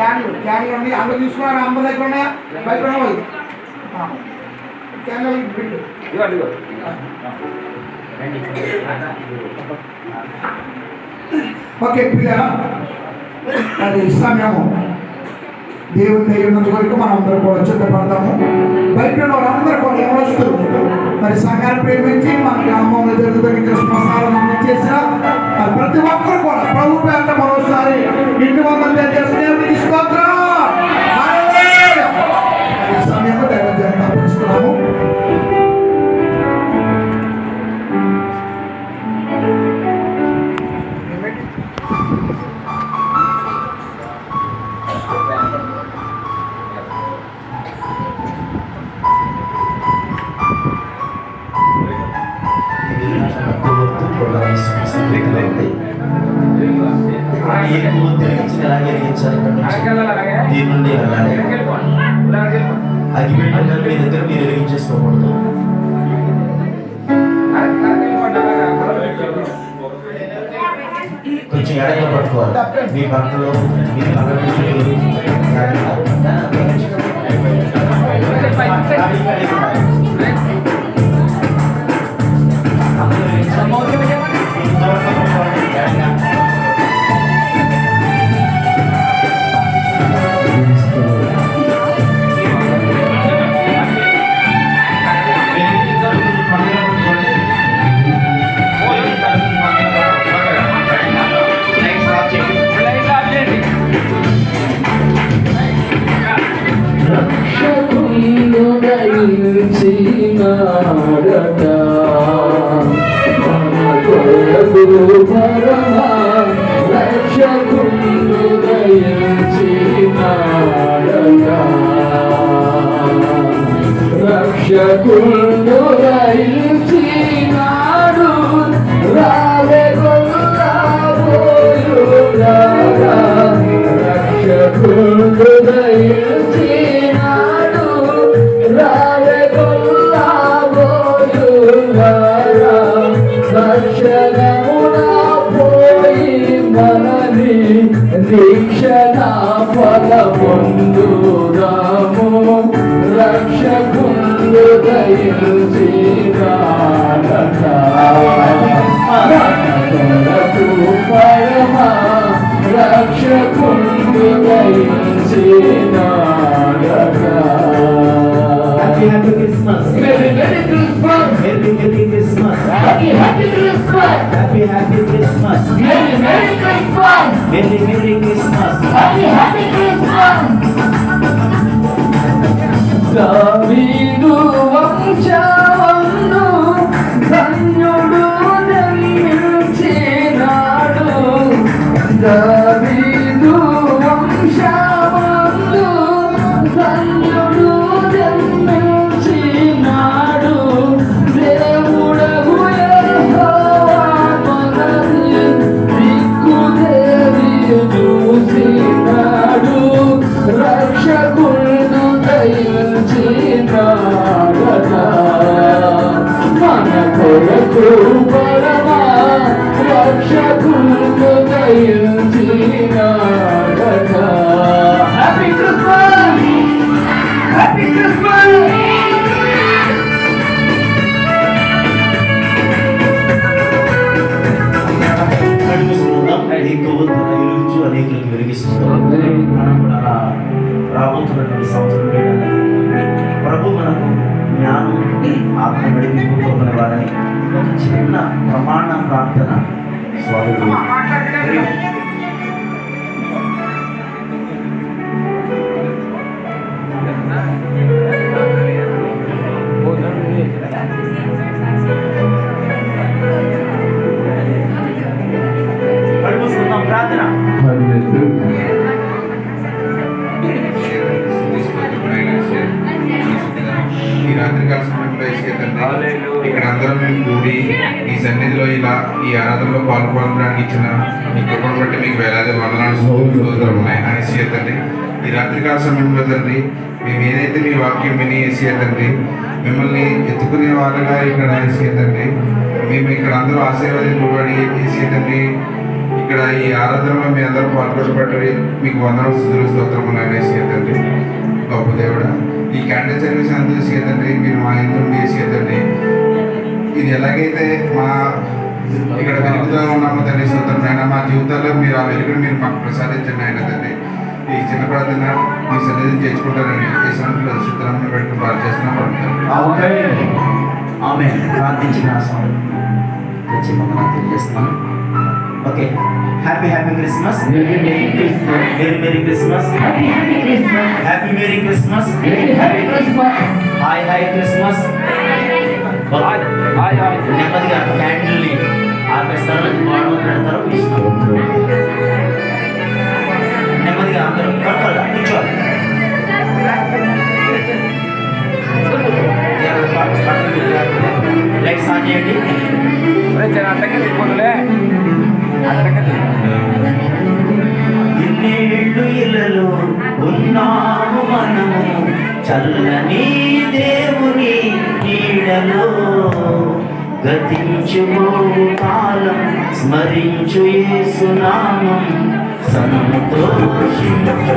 క్యాన్లు క్యాన్లు ఉన్నాయి అందరూ తీసుకున్నారు? అమ్మ దగ్గర ఉన్నాయా బయట క్యాన్లు బిల్లు ఓకే పిల్లరా. అది సమయము దేవుని దగ్గర వరకు మనం అందరూ కూడా చుట్టపడతాము బయట వాళ్ళందరూ కూడా యవనస్తులు మరి సంఘాన్ని ప్రేమించి మన గ్రామంలో జరుగుతున్న క్రిస్మస్ చేసిన ప్రతి ఒక్కరు కూడా ప్రభు పేట మరోసారి ఇంటి వందలు చేసిన దీని నుండి అలానే అగ్గిపెట్టిన మీ దగ్గర మీరు వెలిగించేసుకోకూడదు కొంచెం ఎడగా పట్టుకోవాలి మీ భక్తులు మీ రక్షకుండు దయించినాడట మన కొరకు పరమా రక్షకుండు దయించినాడట రక్షకుండు దయించినాడు రావే కొల్లాబోయుడా రక్షకుండు దయించినాడు రావే రక్షకుండు దయించినాడట మనకు పరమా రక్షకుండు Merry Merry Christmas! Merry Christmas Happy Happy Christmas! Happy happy Christmas Merry Merry Christmas! Merry merry Christmas Happy Happy Christmas! దావీదు వంశవందు ధన్యుడు జన్మించినాడు దావీదు వంశవందు ధన్యుడు చిన్న ప్రమాణ ప్రార్థన. స్వాగతం ఈ ఆరాధనలో పాల్గొనడానికి ఇచ్చిన మీ కృపను బట్టి మీకు వేలాది వందనాలు స్తోత్రం ఉన్నాయి అని ఇసుకే తండ్రి ఈ రాత్రికాల సమయంలో తండ్రి మేము ఏదైతే మీ వాక్యం విని ఇసుకే తండ్రి మిమ్మల్ని ఎత్తుకునే వాళ్ళగా ఇక్కడ ఇసుకే తండ్రి మేము ఇక్కడ అందరూ ఆశీర్వదింపబడి ఇసుకే తండ్రి ఇక్కడ ఈ ఆరాధనలో మీ అందరూ పాల్గొనబడి మీకు వందన స్థుతులు స్తోత్రములు అనేసి తండ్రి. గొప్ప దేవుడా ఈ క్యాండిల్ సర్వీస్ చేతండి మీరు మా ఎందుకు చేతండి ఇది ఎలాగైతే మా ఇక్కడ వెలుగుతూ ఉన్నామో తండ్రి స్తోత్రం నాయన మా జీవితాల్లో మీరు ఆ వెలుగుని మీరు మాకు ప్రసాదించండి ఆయన తండ్రి. ఈ చిన్న ప్రార్థన మీ సన్నిధిని చేర్చుకుంటారని ఈ సమయంలో శుద్ధరామని పెట్టుకుని ప్రార్థన చేస్తున్నాం ఆమె ప్రార్థించిన స్వామి ఖచ్చితంగా తెలియజేస్తున్నాను okay. Happy happy Christmas. Merry merry Christmas. Happy merry Christmas. Hi hi Christmas. నెమ్మదిగా క్యాండిల్ని చల్లని దేవుని నీడలో గతించు కాలం స్మరించు యేసునామం సంతోషించు